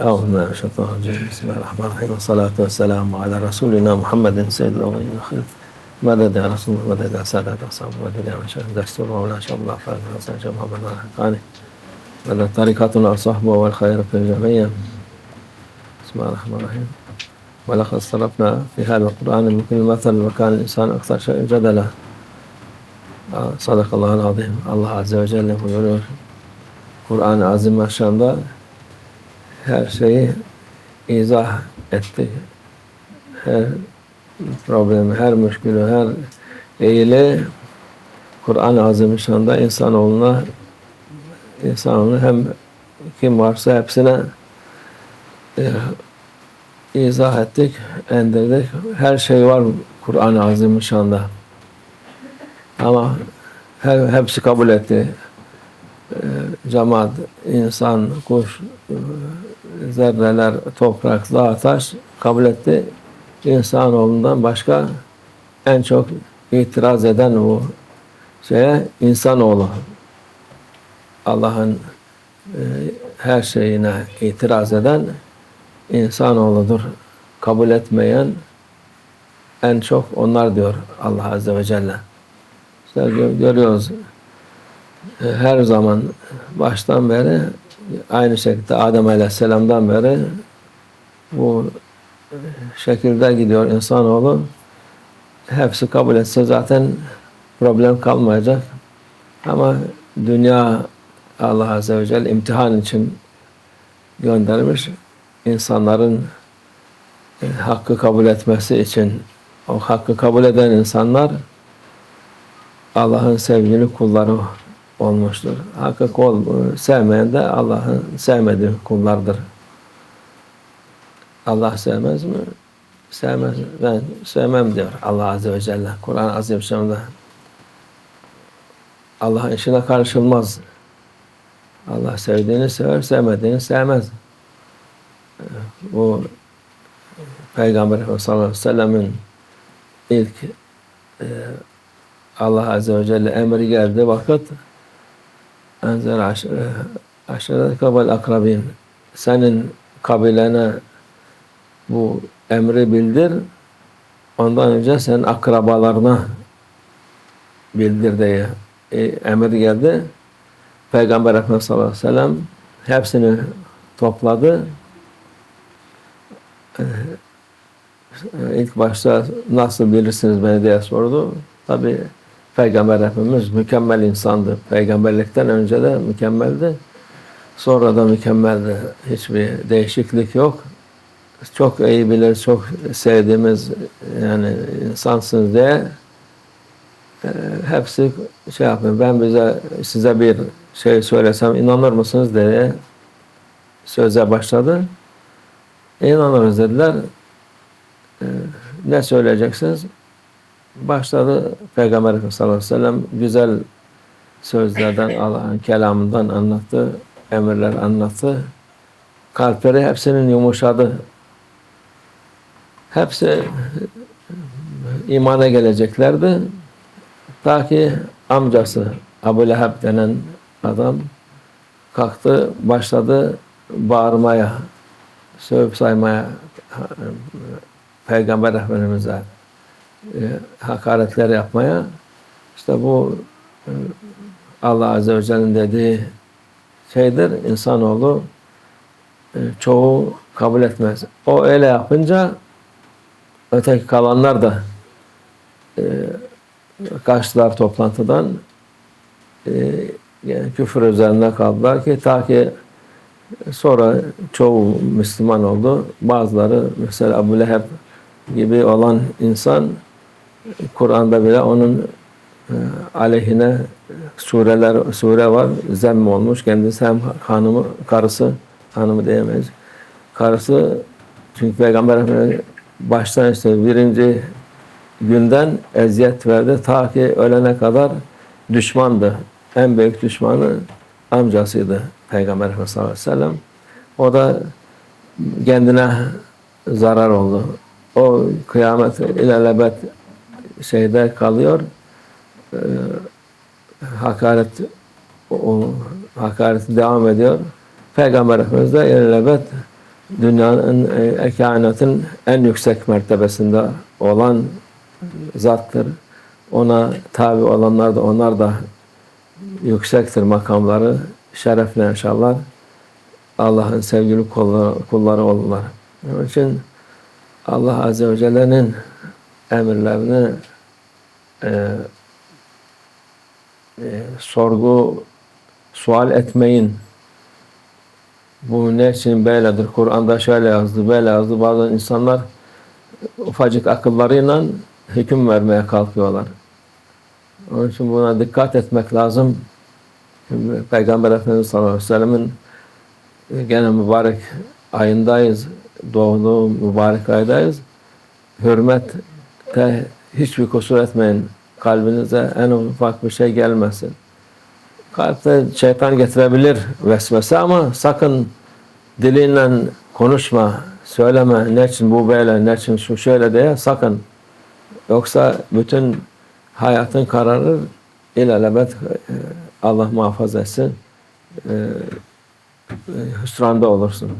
أعوذ بالله من الشيطان الرجيم بسم الله الرحمن الرحيم. والصلاة والسلام على رسولنا محمد سيد الأولين والآخرين. مدد يا رسول الله؟ مدد يا سادة أصحاب مدد يا مشايخ دستور مولانا شاء الله فاز حسن شيخ محمد الحقاني مدد طريقتنا وصحبه والخير في الجميع. بسم الله الرحمن الرحيم. ولقد صرفنا في هذا القرآن من كل مثل وكان الإنسان أكثر شيء جدلا. Sadakallahu azim. Allah Azze ve Celle buyuruyor. Kur'an-ı Azim aşağında her şeyi izah etti. Her problemi, her müşkülü, her eğili Kur'an-ı Azimüşşan'da insanoğluna insanoğluna hem kim varsa hepsine e, izah ettik, endirdik. Her şey var Kur'an-ı Azimüşşan'da. Ama her, hepsi kabul etti. Ee, cemaat, insan, kuş, e, zerreler, toprak, dağ, taş kabul etti. İnsanoğlundan başka en çok itiraz eden bu şeye insanoğlu. Allah'ın e, her şeyine itiraz eden insanoğludur. Kabul etmeyen en çok onlar diyor Allah Azze ve Celle. İşte gö- görüyoruz her zaman baştan beri aynı şekilde Adem Aleyhisselam'dan beri bu e, şekilde gidiyor insanoğlu. Hepsi kabul etse zaten problem kalmayacak. Ama dünya Allah Azze ve Celle imtihan için göndermiş. insanların e, hakkı kabul etmesi için o hakkı kabul eden insanlar Allah'ın sevgili kulları olmuştur. Hakkı kul sevmeyen de Allah'ın sevmediği kullardır. Allah sevmez mi? Sevmez. Ben sevmem diyor Allah Azze ve Celle. Kur'an-ı Azimüşşan'da Allah'ın işine karışılmaz. Allah sevdiğini sever, sevmediğini sevmez. Bu Peygamber Efendimiz sallallahu aleyhi ve sellem'in ilk e, Allah Azze ve Celle emri geldi vakit enzel aşırı kabul akrabin senin kabilene bu emri bildir ondan önce sen akrabalarına bildir diye e, emir geldi. Peygamber Efendimiz sallallahu aleyhi ve sellem hepsini topladı. Ee, ilk başta nasıl bilirsiniz beni diye sordu. Tabi Peygamber Efendimiz mükemmel insandı. Peygamberlikten önce de mükemmeldi. Sonra da mükemmeldi. Hiçbir değişiklik yok. Çok iyi bilir, çok sevdiğimiz yani insansınız diye e, hepsi şey yapıyor. Ben bize size bir şey söylesem inanır mısınız diye söze başladı. İnanırız dediler. E, ne söyleyeceksiniz? Başladı Peygamber Efendimiz sallallahu aleyhi ve sellem güzel sözlerden Allah'ın kelamından anlattı, emirler anlattı. Kalpleri hepsinin yumuşadı. Hepsi imana geleceklerdi. Ta ki amcası Abu Leheb denen adam kalktı, başladı bağırmaya, sövüp saymaya Peygamber Efendimiz'e e, hakaretler yapmaya işte bu e, Allah Azze ve Celle'nin dediği şeydir. İnsanoğlu e, çoğu kabul etmez. O öyle yapınca öteki kalanlar da e, kaçtılar toplantıdan e, yani küfür üzerine kaldılar ki ta ki sonra çoğu Müslüman oldu. Bazıları mesela Abu Leheb gibi olan insan Kur'an'da bile onun e, aleyhine sureler sure var. Zemm olmuş. Kendisi hem hanımı, karısı, hanımı diyemeyiz. Karısı çünkü Peygamber Efendimiz baştan işte birinci günden eziyet verdi. Ta ki ölene kadar düşmandı. En büyük düşmanı amcasıydı Peygamber Efendimiz sallallahu aleyhi ve sellem. O da kendine zarar oldu. O kıyamet ilelebet şeyde kalıyor. Ee, hakaret o, hakaret devam ediyor. Peygamber Efendimiz de ilelebet dünyanın, e, kainatın en yüksek mertebesinde olan zattır. Ona tabi olanlar da onlar da yüksektir makamları. Şerefle yaşarlar. Allah'ın sevgili kulları, kulları olurlar. Onun için Allah Azze ve Celle'nin emirlerini e, e, sorgu, sual etmeyin. Bu ne için böyledir? Kur'an'da şöyle yazdı, böyle yazdı. Bazı insanlar ufacık akıllarıyla hüküm vermeye kalkıyorlar. Onun için buna dikkat etmek lazım. Peygamber Efendimiz sallallahu aleyhi ve sellem'in gene mübarek ayındayız. Doğduğu mübarek aydayız. Hürmette hiçbir kusur etmeyin. Kalbinize en ufak bir şey gelmesin. Kalpte şeytan getirebilir vesvese ama sakın dilinle konuşma, söyleme. Ne için bu böyle, ne için şu şöyle diye sakın. Yoksa bütün hayatın kararır. İlelebet e, Allah muhafaza etsin. E, e, hüsranda olursun.